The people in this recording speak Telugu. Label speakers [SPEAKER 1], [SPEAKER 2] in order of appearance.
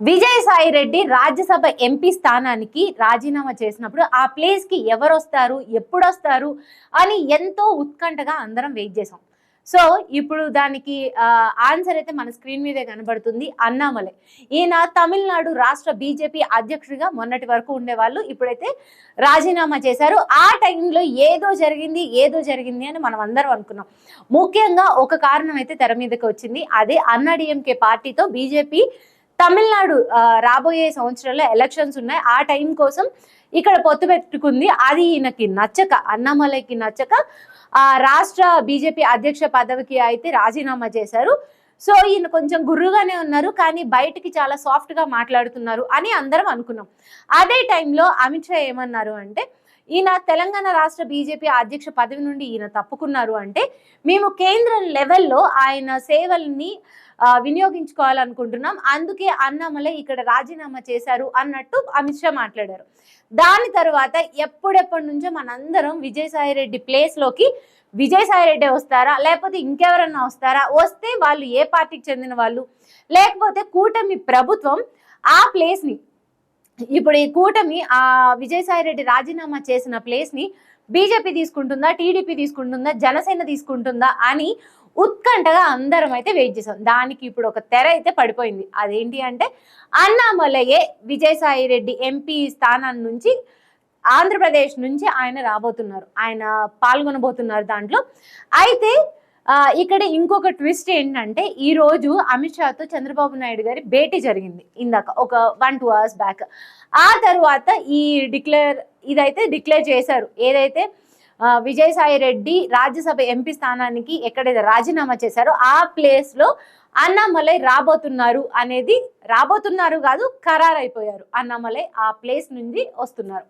[SPEAKER 1] విజయసాయి రెడ్డి రాజ్యసభ ఎంపీ స్థానానికి రాజీనామా చేసినప్పుడు ఆ ప్లేస్కి ఎవరు వస్తారు ఎప్పుడు వస్తారు అని ఎంతో ఉత్కంఠగా అందరం వెయిట్ చేసాం సో ఇప్పుడు దానికి ఆన్సర్ అయితే మన స్క్రీన్ మీదే కనబడుతుంది. అన్నామలై. ఈయన తమిళనాడు రాష్ట్ర బీజేపీ అధ్యక్షుడిగా మొన్నటి వరకు ఉండేవాళ్ళు. ఇప్పుడైతే రాజీనామా చేశారు. ఆ టైంలో ఏదో జరిగింది ఏదో జరిగింది అని మనం అందరం అనుకున్నాం. ముఖ్యంగా ఒక కారణం అయితే తెర మీదకి వచ్చింది. అదే అన్నాడీఎంకే పార్టీతో బీజేపీ తమిళనాడు రాబోయే సంవత్సరంలో ఎలక్షన్స్ ఉన్నాయి. ఆ టైం కోసం ఇక్కడ పొత్తు పెట్టుకుంది. అది ఈయనకి నచ్చక అన్నామలైకి నచ్చక ఆ రాష్ట్ర బీజేపీ అధ్యక్ష పదవికి అయితే రాజీనామా చేశారు. సో ఈయన కొంచెం గుర్రుగానే ఉన్నారు కానీ బయటికి చాలా సాఫ్ట్గా మాట్లాడుతున్నారు అని అందరం అనుకున్నాం. అదే టైంలో అమిత్ షా ఏమన్నారు అంటే ఈయన తెలంగాణ రాష్ట్ర బీజేపీ అధ్యక్ష పదవి నుండి ఈయన తప్పుకున్నారు అంటే మేము కేంద్ర లెవెల్లో ఆయన సేవల్ని వినియోగించుకోవాలనుకుంటున్నాం. అందుకే అన్నామలై ఇక్కడ రాజీనామా చేశారు అన్నట్టు అమిత్ షా మాట్లాడారు. దాని తర్వాత ఎప్పుడెప్పటి నుంచో మనందరం విజయసాయి రెడ్డి ప్లేస్లోకి విజయసాయి రెడ్డి వస్తారా? లేకపోతే ఇంకెవరన్నా వస్తారా? వస్తే వాళ్ళు ఏ పార్టీకి చెందిన వాళ్ళు? లేకపోతే కూటమి ప్రభుత్వం ఆ ప్లేస్ని ఇప్పుడు ఈ కూటమి ఆ విజయసాయి రెడ్డి రాజీనామా చేసిన ప్లేస్ని బీజేపీ తీసుకుంటుందా టీడీపీ తీసుకుంటుందా జనసేన తీసుకుంటుందా అని ఉత్కంఠగా అందరం అయితే వెయిట్ చేసాం. దానికి ఇప్పుడు ఒక తెర అయితే పడిపోయింది. అదేంటి అంటే అన్నామలయే విజయసాయి రెడ్డి ఎంపీ స్థానం నుంచి ఆంధ్రప్రదేశ్ నుంచి ఆయన రాబోతున్నారు. ఆయన పాల్గొనబోతున్నారు దాంట్లో. అయితే ఇక్కడ ఇంకొక ట్విస్ట్ ఏంటంటే ఈ రోజు అమిత్ షాతో చంద్రబాబు నాయుడు గారి భేటీ జరిగింది ఇందాక ఒక వన్ టూ అవర్స్ బ్యాక్. ఆ తర్వాత ఈ డిక్లేర్ ఇదైతే డిక్లేర్ చేశారు. ఏదైతే విజయసాయి రెడ్డి రాజ్యసభ ఎంపీ స్థానానికి ఎక్కడైతే రాజీనామా చేశారో ఆ ప్లేస్లో అన్నామలై రాబోతున్నారు అనేది రాబోతున్నారు కాదు ఖరారైపోయారు. అన్నామలై ఆ ప్లేస్ నుండి వస్తున్నారు.